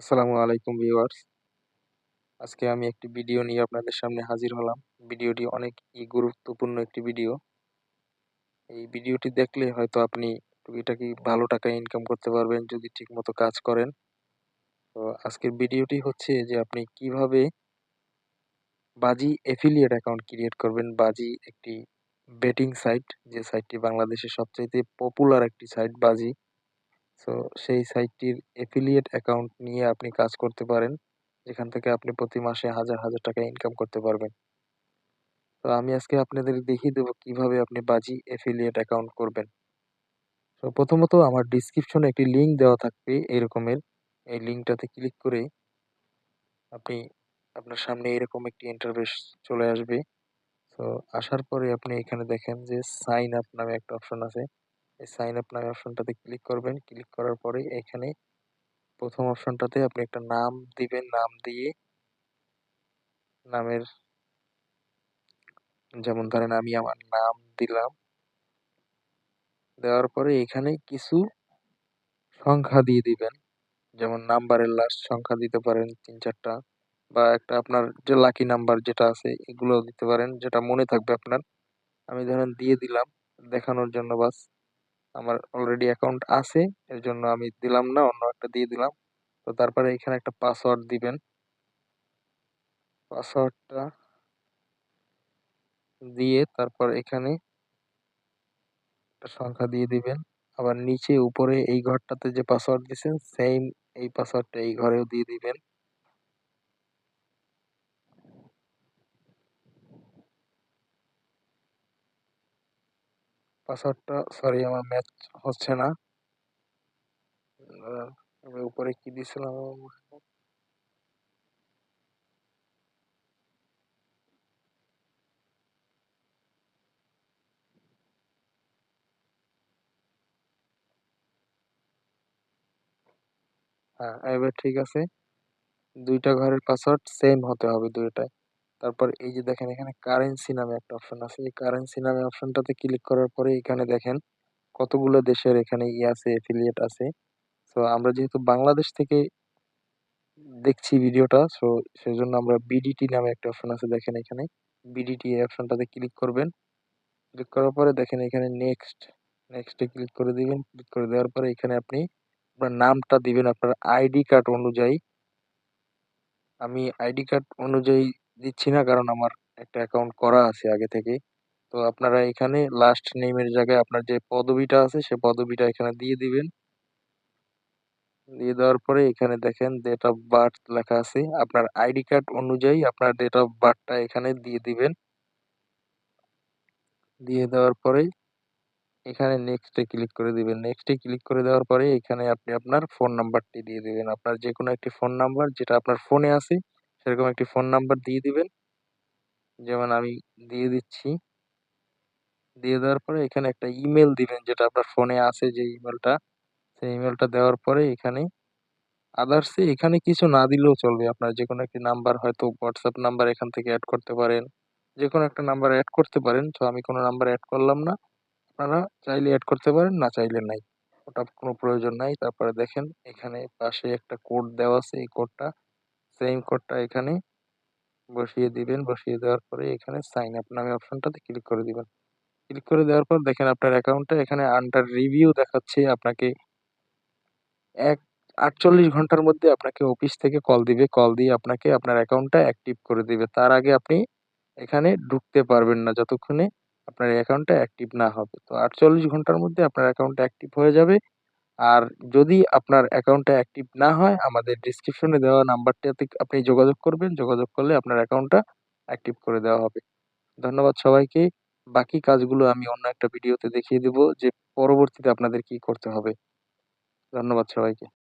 আসসালামু আলাইকুম ভিউয়ার্স। আজকে আমি একটি ভিডিও নিয়ে আপনাদের সামনে হাজির হলাম। ভিডিওটি অনেকই গুরুত্বপূর্ণ একটি ভিডিও। এই ভিডিওটি দেখলে হয়তো আপনি টুকিটাকি ভালো টাকা ইনকাম করতে পারবেন, যদি ঠিকমতো কাজ করেন। তো আজকের ভিডিওটি হচ্ছে যে আপনি কীভাবে বাজি এফিলিয়েট অ্যাকাউন্ট ক্রিয়েট করবেন। বাজি একটি বেটিং সাইট যে সাইটটি বাংলাদেশের সবচাইতে পপুলার একটি সাইট বাজি। সো সেই সাইটটির এফিলিয়েট অ্যাকাউন্ট নিয়ে আপনি কাজ করতে পারেন, যেখান থেকে আপনি প্রতি মাসে হাজার হাজার টাকা ইনকাম করতে পারবেন। তো আমি আজকে আপনাদের দেখিয়ে দেবো কীভাবে আপনি বাজি এফিলিয়েট অ্যাকাউন্ট করবেন। তো প্রথমত আমার ডিসক্রিপশনে একটি লিঙ্ক দেওয়া থাকবে এরকমের। এই লিঙ্কটাতে ক্লিক করে আপনি আপনার সামনে এরকম একটি ইন্টারভেস চলে আসবে। তো আসার পরে আপনি এখানে দেখেন যে সাইন আপ নামে একটা অপশন আছে। এই সাইন আপ নামে অপশনটাতে ক্লিক করবেন। ক্লিক করার পরে এখানে প্রথম অপশনটাতে আপনি একটা নাম দিবেন। নাম দিয়ে নামের যেমন ধরেন আমি আমার নাম দিলাম। দেওয়ার পরে এখানে কিছু সংখ্যা দিয়ে দিবেন। যেমন নাম্বারের লাস্ট সংখ্যা দিতে পারেন তিন চারটা বা একটা আপনার যে লাকি নাম্বার যেটা আছে এগুলো দিতে পারেন। যেটা মনে থাকবে আপনার। আমি ধরেন দিয়ে দিলাম। দেখানোর জন্য বাস। আমার অলরেডি অ্যাকাউন্ট আছে এর জন্য আমি দিলাম না, অন্য একটা দিয়ে দিলাম। তো তারপরে এখানে একটা পাসওয়ার্ড দিবেন। পাসওয়ার্ডটা দিয়ে তারপর এখানে একটা সংখ্যা দিয়ে দিবেন। আবার নিচে, উপরে এই ঘরটাতে যে পাসওয়ার্ড দিয়েছেন সেম এই পাসওয়ার্ডটা এই ঘরেও দিয়ে দিবেন। পাসওয়ার্ডটা সরি আমার ম্যাচ হচ্ছে না। আমি উপরে কি দিয়েছিলাম হ্যাঁ এবার ঠিক আছে। দুইটা ঘরের পাসওয়ার্ড সেম হতে হবে দুইটাই তারপর এই যে দেখেন, এখানে কারেন্সি নামে একটা অপশন আছে। এই কারেন্সি নামে অপশনটাতে ক্লিক করার পরে এখানে দেখেন কতগুলো দেশের এখানে ই আছে এফিলিয়েট আছে। সো আমরা যেহেতু বাংলাদেশ থেকে দেখছি ভিডিওটা সো সেজন্য আমরা বিডিটি নামে একটা অপশন আছে দেখেন এখানে। বিডিটি অপশনটাতে ক্লিক করবেন। ক্লিক করার পরে দেখেন এখানে নেক্সট নেক্সটে ক্লিক করে দিবেন। ক্লিক করে দেওয়ার পরে এখানে আপনি আপনার নামটা দিবেন, আপনার আইডি কার্ড অনুযায়ী। আমি আইডি কার্ড অনুযায়ী দিচ্ছি না কারণ আমার একটা অ্যাকাউন্ট করা আছে আগে থেকে তো আপনারা এখানে লাস্ট নেমের জায়গায় আপনার যে পদবিটা আছে, সে পদবিটা এখানে দিয়ে দিবেন। দিয়ে দেওয়ার পরে এখানে দেখেন ডেট অফ বার্থ লেখা আছে। আপনার আইডি কার্ড অনুযায়ী আপনার ডেট অফ বার্থটা এখানে দিয়ে দিবেন। দিয়ে দেওয়ার পরে এখানে নেক্সটে ক্লিক করে দিবেন। নেক্সটে ক্লিক করে দেওয়ার পরে এখানে আপনি আপনার ফোন নাম্বারটি দিয়ে দিবেন। আপনার যে কোনো একটি ফোন নাম্বার যেটা আপনার ফোনে আছে সেরকম একটি ফোন নাম্বার দিয়ে দিবেন। যেমন আমি দিয়ে দিচ্ছি। দিয়ে দেওয়ার পরে এখানে একটা ইমেল দিবেন, যেটা আপনার ফোনে আছে যে ইমেলটা সেই ইমেলটা দেওয়ার পরে এখানে আদার্সে এখানে কিছু না দিলেও চলবে। আপনার যে কোনো একটি নাম্বার হয়তো হোয়াটসঅ্যাপ নাম্বার এখান থেকে অ্যাড করতে পারেন। যে কোনো একটা নাম্বার অ্যাড করতে পারেন। তো আমি কোনো নাম্বার অ্যাড করলাম না। আপনারা চাইলে অ্যাড করতে পারেন, না চাইলে নাই। ওটা কোনো প্রয়োজন নাই। তারপরে দেখেন, এখানে পাশে একটা কোড দেওয়া আছে এই কোডটা সেম কোডটা এখানে বসিয়ে দিবেন। বসিয়ে দেওয়ার পরে এখানে সাইন আপ নামে অপশনটাতে ক্লিক করে দিবেন। ক্লিক করে দেওয়ার পর দেখেন আপনার অ্যাকাউন্টটা এখানে আন্ডার রিভিউ দেখাচ্ছে আপনাকে এক, আটচল্লিশ ঘণ্টার মধ্যে আপনাকে অফিস থেকে কল দিবে। কল দিয়ে আপনাকে আপনার অ্যাকাউন্টটা অ্যাক্টিভ করে দিবে। তার আগে আপনি এখানে ঢুকতে পারবেন না যতক্ষণে আপনার অ্যাকাউন্টটা অ্যাক্টিভ না হবে। তো আটচল্লিশ ঘণ্টার মধ্যে আপনার অ্যাকাউন্টটা অ্যাক্টিভ হয়ে যাবে। আর যদি আপনার অ্যাকাউন্টটা অ্যাক্টিভ না হয়, আমাদের ডিসক্রিপশনে দেওয়া নাম্বারটাতে আপনি যোগাযোগ করবেন। যোগাযোগ করলে আপনার অ্যাকাউন্টটা অ্যাক্টিভ করে দেওয়া হবে। ধন্যবাদ সবাইকে। বাকি কাজগুলো আমি অন্য একটা ভিডিওতে দেখিয়ে দেব যে পরবর্তীতে আপনাদের কি করতে হবে। ধন্যবাদ সবাইকে।